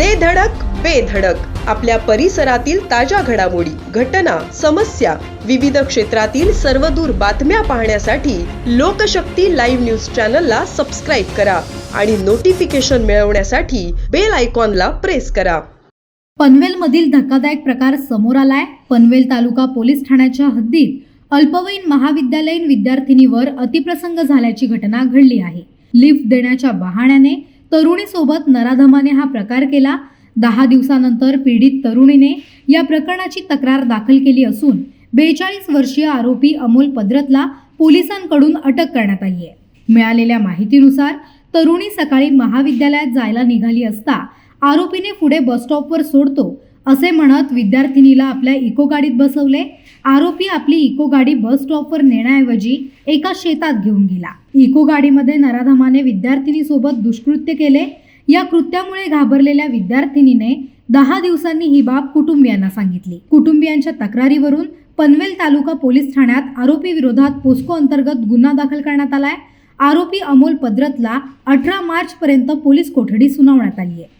दे धडक बेधडक आपल्या परिसरातील ताज्या घडामोडी घटना समस्या विविध क्षेत्रातील सर्वदूर बातम्या पाहण्यासाठी लोकशक्ती लाईव्ह न्यूज चॅनलला सबस्क्राईब करा आणि नोटिफिकेशन मिळवण्यासाठी बेल आयकॉनला प्रेस करा. पनवेलमधील धक्कादायक प्रकार समोर आलाय. पनवेल तालुका पोलीस ठाण्याच्या हद्दीत अल्पवयीन महाविद्यालयीन विद्यार्थिनीवर अतिप्रसंग झाल्याची घटना घडली आहे. लिफ्ट देण्याच्या बहाण्याने तरुणीसोबत नराधमाने हा प्रकार केला. दहा दिवसानंतर पीडित तरुणीने या प्रकरणाची तक्रार दाखल केली असून बेचाळीस वर्षीय आरोपी अमोल पद्रतला पोलिसांकडून अटक करण्यात आली आहे. मिळालेल्या माहितीनुसार तरुणी सकाळी महाविद्यालयात जायला निघाली असता आरोपीने पुढे बसस्टॉपवर सोडतो असे म्हणत विद्यार्थिनीला आपल्या इको गाडीत बसवले. आरोपी आपली इको गाडी बस स्टॉपवर नेण्याऐवजी एका शेतात घेऊन गेला. इको गाडीमध्ये नराधमाने विद्यार्थिनीसोबत दुष्कृत्य केले. या कृत्यामुळे घाबरलेल्या विद्यार्थिनीने दहा दिवसांनी ही बाब कुटुंबियांना सांगितली. कुटुंबियांच्या तक्रारीवरून पनवेल तालुका पोलीस ठाण्यात आरोपी विरोधात पोस्को अंतर्गत गुन्हा दाखल करण्यात आलाय. आरोपी अमोल पद्रतला अठरा मार्च पर्यंत पोलीस कोठडी सुनावण्यात आली आहे